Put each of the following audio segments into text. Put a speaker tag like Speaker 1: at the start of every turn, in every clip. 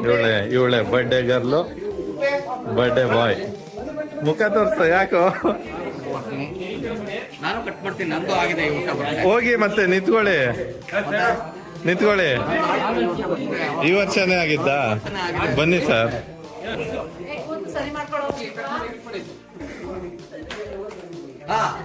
Speaker 1: ಇವಳೆ ಇವಳೆ birthday ಗರ್ಲು birthday boy ಮುಖ ತೋರ್ಸ ಯಾಕೋ?
Speaker 2: ನಾನು ಕಟ್ ಮಾಡ್ತೀನಿ ನಂದು ಆಗಿದೆ ಈ ಊಟ
Speaker 1: ಹೋಗಿ ಮತ್ತೆ ನಿಂತ್ಕೊಳ್ಳಿ. ನಿಂತ್ಕೊಳ್ಳಿ. ಈ ವರ್ಷನೇ ಆಗಿದ್ದ? ಬನ್ನಿ
Speaker 2: sir. Happy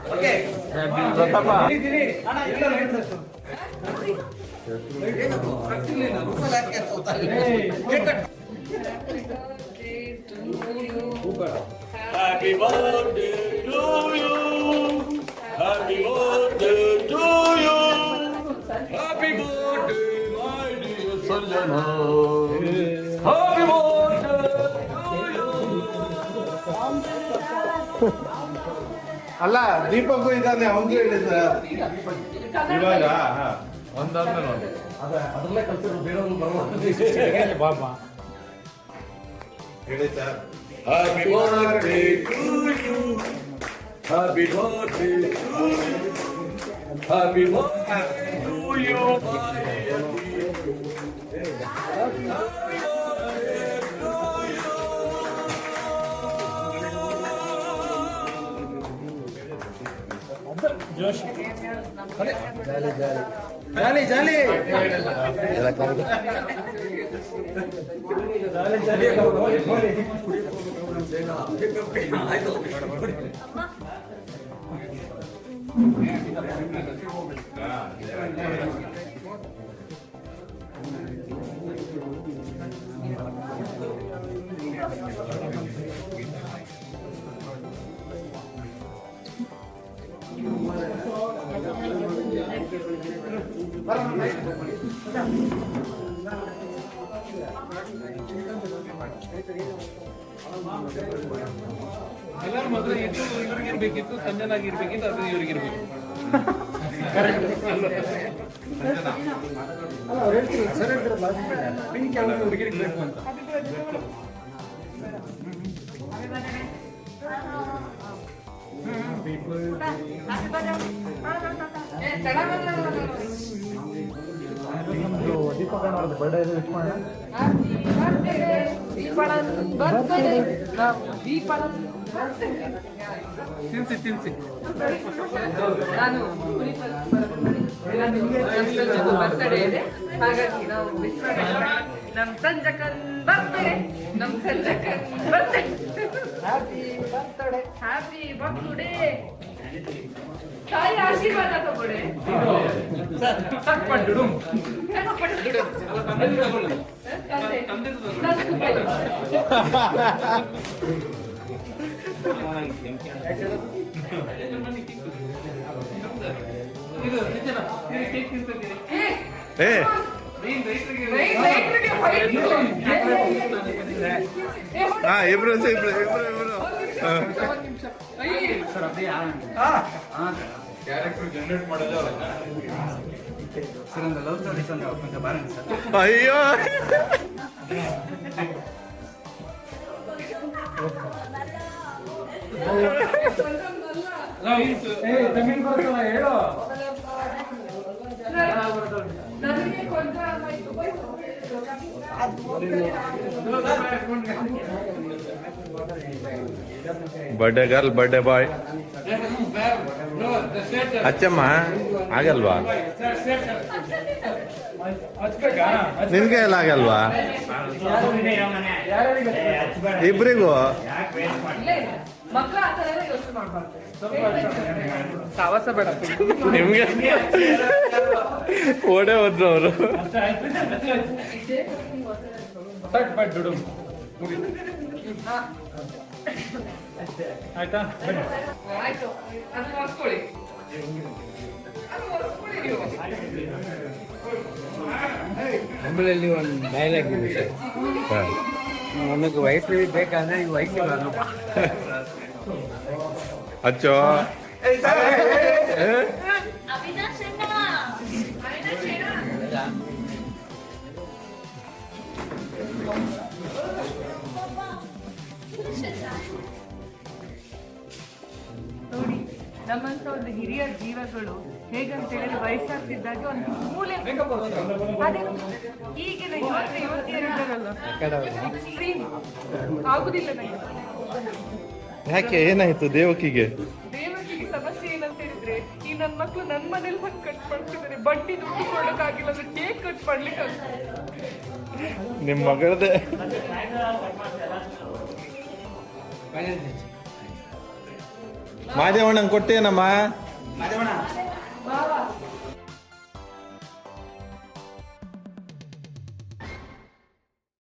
Speaker 2: birthday to you.
Speaker 3: Happy birthday to you. Happy birthday, to you. Happy birthday, my dear Sanjana. Happy birthday to you.
Speaker 1: ಅಲ್ಲ ದೀಪಕು ಇದ್ದಾನೆ ಅವ್ನು ಹೇಳಿದ ಸರ್. ವಿಲಾಸಾ ಒಂದಾದಮೇಲೆ
Speaker 3: ಅದು ಅದರಲ್ಲಿ ಕಲಸಿರೋ ಬೇರೊಂದು ಬರೋದು ಬಾ ಬಾ. ಹೇಳಿ ಸರ್. ಹ್ಯಾಪಿ ಬರ್ತ್
Speaker 2: ಜಾಲಿ ಜಾಲಿ ಆಯ್ತು
Speaker 4: ಎಲ್ಲರೂ ಮೊದಲು ಇದ್ದು ಇವ್ರಿಗಿರ್ಬೇಕಿತ್ತು ಸಂಜನಾಗಿರ್ಬೇಕಿತ್ತು ಅದು ಇವ್ರಿಗಿರ್ಬೇಕು ಹುಡುಗಿರಿಗೆ ಬೇಕು ಅಂತ ತಿನ್ಸಿ ತಿನ್ಸಿ
Speaker 5: ನಾನು ಬರ್ತಡೇ ಇದೆ ಹಾಗಾಗಿ ನಾವು wish ಮಾಡೋಣ. ನಮ್ ಸಂಜಕನ್ ಬರ್ತಡೇ ನಮ್ ಸಂಜಕನ್ birthday happy birthday happy birthday ತಾಯಿ ಆಶೀರ್ವಾದ ತಗೊಳ್ಳಿ
Speaker 4: ಪಟ್ಟು
Speaker 5: ಏನೋ ಪಡೆದು
Speaker 4: ತಂದೆ ತಗೊಳ್ಳಿ
Speaker 5: ತಂದೆ.
Speaker 4: ತಂದೆ
Speaker 5: ನಂದು ಕೈ.
Speaker 4: ಇದು ನಿಜನಾ? ಇದು ಕೇಕ್ ತಿಂತಿದ್ದೀರಿ?
Speaker 5: ಏ,
Speaker 1: ಏ
Speaker 4: ನೀನ್ ರೈತರಿಗೆ
Speaker 5: ರೈ- ರೈತರಿಗೆ fight. ಏ, ಹೊಡಿ.
Speaker 1: ಹಾ ಇಬ್ರು ಇಬ್ರು ಇಬ್ರು ಇಬ್ರು ಹಾ.
Speaker 5: ಅಯ್ಯ.
Speaker 2: ಕ್ಯಾರೆಕ್ಟರ್ ಜನರೇಟ್ ಮಾಡೋದೇ
Speaker 1: ಬರ್ಡೇ ಗರ್ಲ್ ಬರ್ಡೆ ಬಾಯ್. ಅಚ್ಚಮ್ಮ ಆಗಲ್ವಾ? ನಿನ್ಗೆ ಎಲ್ಲ ಆಗಲ್ವಾ? ಇಬ್ರಿಗೂ? ನಿಮ್ಗೆ ಓಡೇ ಹೋದ್ರು ಅವರು.
Speaker 4: ಆಯ್ತಾ?
Speaker 2: ತಮಿಳಲ್ಲಿ ಒಂದು ಡೈಲಾಗ್ ಇದೆ ಸರ್. ನಮಗೆ ವಯಸ್ಸು ಬೇಕಾದ್ರೆ ಈ ವಯಸ್ಸು ನಾನು
Speaker 1: ಅಚ್ಚೋ.
Speaker 5: ನೋಡಿ ನಮ್ಮಂತ ಒಂದು ಹಿರಿಯ ಜೀವಗಳು ಹೇಗಂತ ಹೇಳಿದ್ರೆ ವಯಸ್ಸಾಗ್ತಿದ್ದಾಗ ಒಂದು ಮೂಲೆ ಅದೇ ಈಗಿನ ಯುವಕ ಯುವತಿಯರಿದ್ದಾರಲ್ಲ ಎಕ್ಸ್ಟ್ರೀಮ್ ಆಗುದಿಲ್ಲ ನಂಗೆ.
Speaker 1: ಯಾಕೆ ಏನಾಯ್ತು ದೇವಕಿಗೆ?
Speaker 5: ದೇವಕಿಗೆ ಸಮಸ್ಯೆ ಏನಂತ ಹೇಳಿದ್ರೆ ಈ ನನ್ನ ಮಕ್ಕಳು ನನ್ನ ಮನೇಲಿ ಹಂಗೆ ಕಟ್ ಮಾಡ್ತಿದ್ದಾರೆ ಬಡ್ಡಿ ದುಡ್ಡು ಕೊಡೋಕ್ಕಾಗಿಲ್ಲ ಅಂದ್ರೆ ಕೇಕ್ ಕಟ್ ಮಾಡ್ಲಿಕ್ಕೆ.
Speaker 1: ನಿಮ್ಮ ಮಗಳದೇ. ಮಾದೇವಣ್ಣಂಗೆ ಕೊಟ್ಟೇನಮ್ಮ